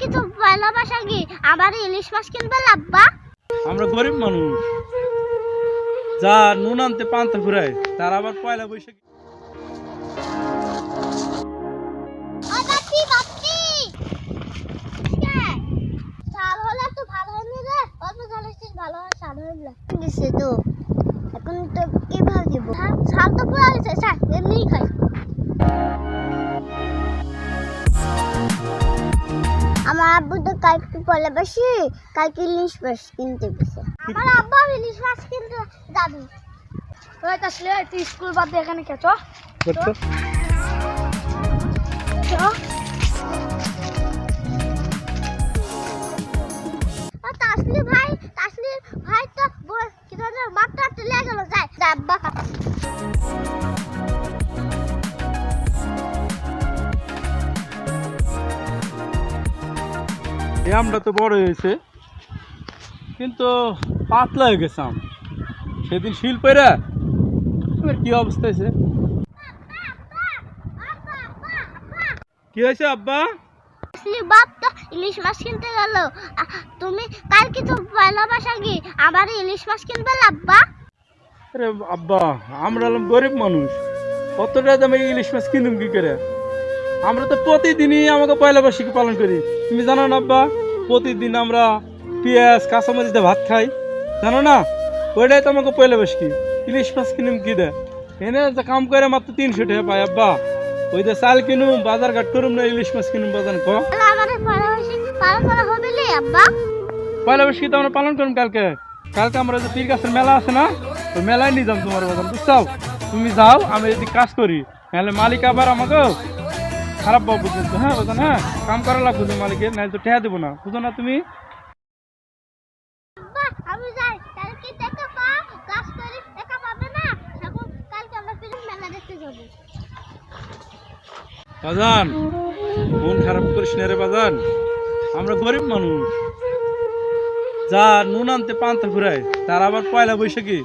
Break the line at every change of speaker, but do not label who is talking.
কিছু ভালোবাসা কি আমার ইলিশ মাছ কিনবে লাব্বা?
আমরা গরিব মানুষ। যা নুন আনতে পান্তা ফুরায় তার আবার পয়লা বৈশাখী
ওই বাপ্পি বাপ্পি চাল হলে তো ভালো হয়নি রে? অল্প চাল আমার আব্বু তো কালকে বলে বসি কালকে ইলিশ মাছ কিনতে গেছে। আমার আব্বা ইলিশ মাছ কিনতে যাবে ওই তাসলে তুই স্কুল বাদ দিয়ে এখানে ও তাসলি ভাই তাসলি ভাই তো ব- কি ধরনের মাপটা তুলে গেল যায় ডাব্বা
এই আমটা তো বড় হয়েছে। কিন্তু পাতলা হয়ে গেছে আম। সেদিন শিল পেরা এবার কি অবস্থা হয়েছে? কি হয়েছে আব্বা?
বাপ তো ইলিশ মাছ কিনতে গেল। আ- তুমি কালকে তো ভালোবাসা কি আমার ইলিশ মাছ কিনবে লাব্বা
আরে আব্বা আমরা হলাম গরিব মানুষ। কতটা দামে ইলিশ মাছ কিনুম কি করে? আমরা তো প্রতিদিনই আমাকে পয়লা বৈশাখী পালন করি। তুমি জানো না আব্বা প্রতিদিন আমরা পেঁয়াজ কাঁচামরিচ দিয়ে ভাত খাই। জানো না? ওইটাই তো আমাকে পয়লা বৈশাখী। ইলিশ মাছ কিনুম কি দে? এনে যে কাম করে মাত্র তিনশো টাকা পাই আব্বা। ওই যে চাল কিনুম বাজার ঘাট করুম না ইলিশ মাছ কিনুম বাজার ক পয়লা বৈশাখী তো আমরা পালন করুম কালকে। কালকে আমরা যে পীর গাছের মেলা আছে না ওই মেলায় নিয়ে যাম তোমার বাজার বুঝছ? তুমি যাও আমি যদি কাজ করি নাহলে মালিক আবার আমাকে খারাপ পাবো বুঝছ হ্যাঁ বুঝো না হ্যাঁ কাম করা লাগবে তুমি মালিকের নাহলে তো ঠেয়া দেবো না। বুঝো না তুমি? বাজান মন খারাপ করিস না রে বাজান। আমরা গরিব মানুষ। যা নুন আনতে পান্তা ফুরায় তার আবার পয়লা বৈশাখী।